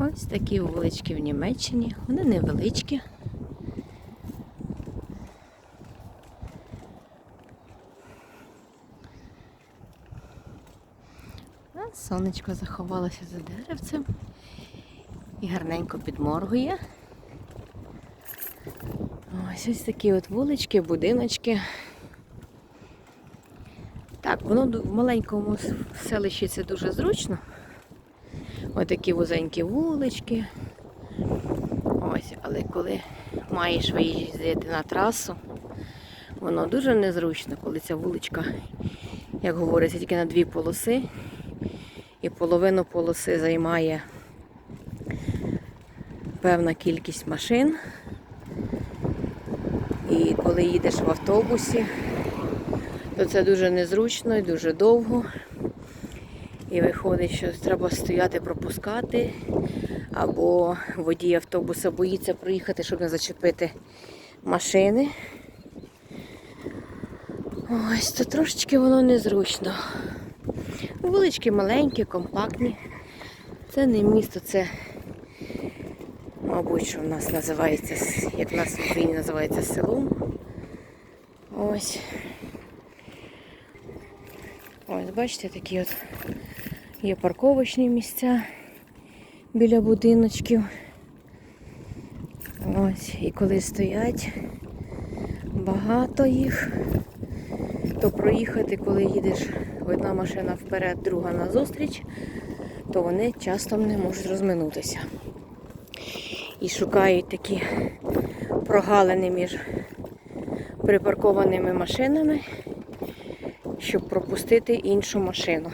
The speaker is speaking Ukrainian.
Ось такі вулички в Німеччині. Вони невеличкі. А сонечко заховалося за деревцем і гарненько підморгує. Ось ось такі от вулички, будиночки. Так, воно в маленькому селищі це дуже зручно. Ось такі вузенькі вулички. Ось, але коли маєш виїздити на трасу, воно дуже незручно, коли ця вуличка, як говориться, тільки на дві полоси. І половину полоси займає певна кількість машин. І коли їдеш в автобусі, то це дуже незручно і дуже довго. І виходить, що треба стояти пропускати, або водій автобуса боїться проїхати, щоб не зачепити машини. Ось то трошечки воно незручно. Вулички маленькі, компактні. Це не місто, це, мабуть, що в нас називається, як в нас в Україні називається селом. Ось. Ось, бачите, такі от є парковочні місця біля будиночків. Ось, і коли стоять багато їх, то проїхати, коли їдеш одна машина вперед, друга назустріч, то вони часто не можуть розминутися. І шукають такі прогалини між припаркованими машинами, щоб пропустити іншу машину.